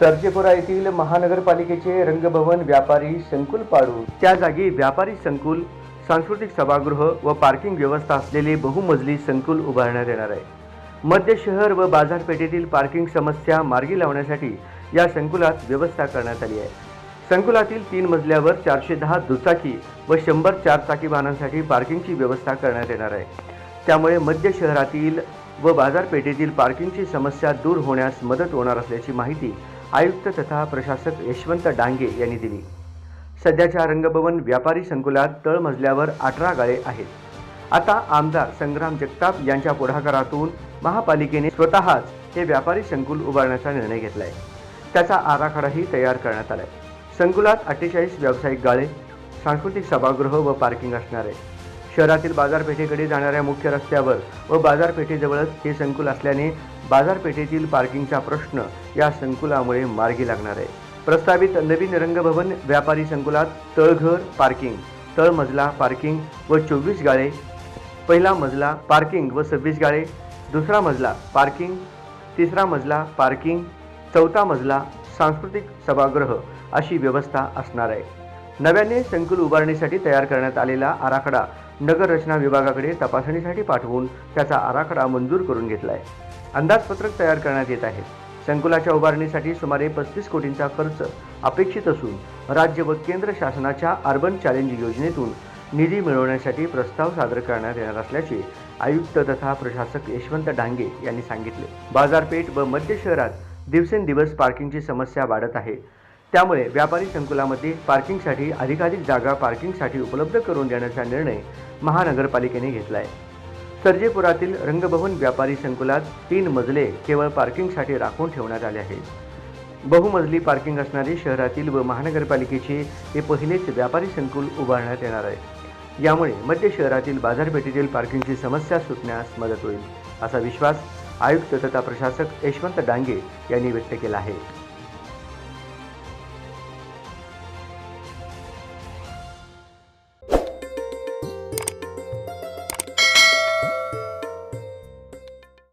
सर्जेपुरा येथील महानगरपालिकेचे रंगभवन व्यापारी संकुल पाडू. त्या जागी व्यापारी संकुल सांस्कृतिक सभागृह व पार्किंग व्यवस्था असलेले बहुमजली संकुल उभारण्यात येणार आहे. मध्य शहर व बाजारपेठेतील पार्किंग समस्या मार्गी लावण्यासाठी या संकुलात व्यवस्था करण्यात आली आहे. संकुलातील तीन मजल्यावर चारशे दहा दुचाकी व शंभर चारचाकी वाहनांसाठी पार्किंगची व्यवस्था करण्यात येणार आहे. त्यामुळे मध्य शहरातील व बाजारपेठेतील पार्किंगची समस्या दूर होण्यास मदत होणार असल्याची माहिती आयुक्त तथा प्रशासक यशवंत डांगे यांनी दिली. सध्याच्या रंगभवन व्यापारी संकुलात तळमजल्यावर अठरा गाळे आहेत. आता आमदार संग्राम जगताप यांच्या पुढाकारातून महापालिकेने स्वतःच हे व्यापारी संकुल उभारण्याचा निर्णय घेतलाय. त्याचा आराखडाही तयार करण्यात आलाय. संकुलात अठ्ठेचाळीस व्यावसायिक गाळे सांस्कृतिक सभागृह व पार्किंग असणार. आहे शहरातील बाजारपेठेकडे जाणाऱ्या मुख्य रस्त्यावर व बाजारपेठेजवळच हे संकुल असल्याने बाजारपेठेतील पार्किंगचा प्रश्न या संकुलामुळे मार्गी लागणार आहे. प्रस्तावित नवीन रंगभवन व्यापारी संकुलात तळघर पार्किंग तळमजला पार्किंग व चोवीस गाळे पहिला मजला पार्किंग व सव्वीस गाळे दुसरा मजला पार्किंग तिसरा मजला पार्किंग चौथा मजला सांस्कृतिक सभागृह अशी व्यवस्था असणार आहे. नव्याने संकुल उभारणीसाठी तयार करण्यात आलेला आराखडा नगर रचना विभागाकडे तपासणीसाठी पाठवून त्याचा आराखडा मंजूर करून घेतला आहे अंदाजपत्रक तयार करण्यात येत आहे. संकुलाच्या उभारणीसाठी सुमारे पस्तीस कोटींचा खर्च अपेक्षित असून राज्य व केंद्र शासनाच्या अर्बन चॅलेंज योजनेतून निधी मिळवण्यासाठी प्रस्ताव सादर करण्यात येणार असल्याचे आयुक्त तथा प्रशासक यशवंत डांगे यांनी सांगितले. बाजारपेठ व मध्य शहरात दिवसेंदिवस पार्किंगची समस्या वाढत आहे. त्यामुळे व्यापारी संकुलामध्ये पार्किंगसाठी अधिकाधिक जागा पार्किंगसाठी उपलब्ध करून देण्याचा निर्णय महानगरपालिकेने घेतला आहे सर्जेपुरातील रंगभवन व्यापारी संकुलात तीन मजले केवळ पार्किंगसाठी राखून ठेवण्यात आले आहेत. बहुमजली पार्किंग असणारे शहरातील व महानगरपालिकेचे हे पहिलेच व्यापारी संकुल उभारण्यात येणार आहे. यामुळे मध्य शहरातील बाजारपेठेतील पार्किंगची समस्या सुटण्यास मदत होईल असा विश्वास आयुक्त तथा प्रशासक यशवंत डांगे यांनी व्यक्त केला आहे.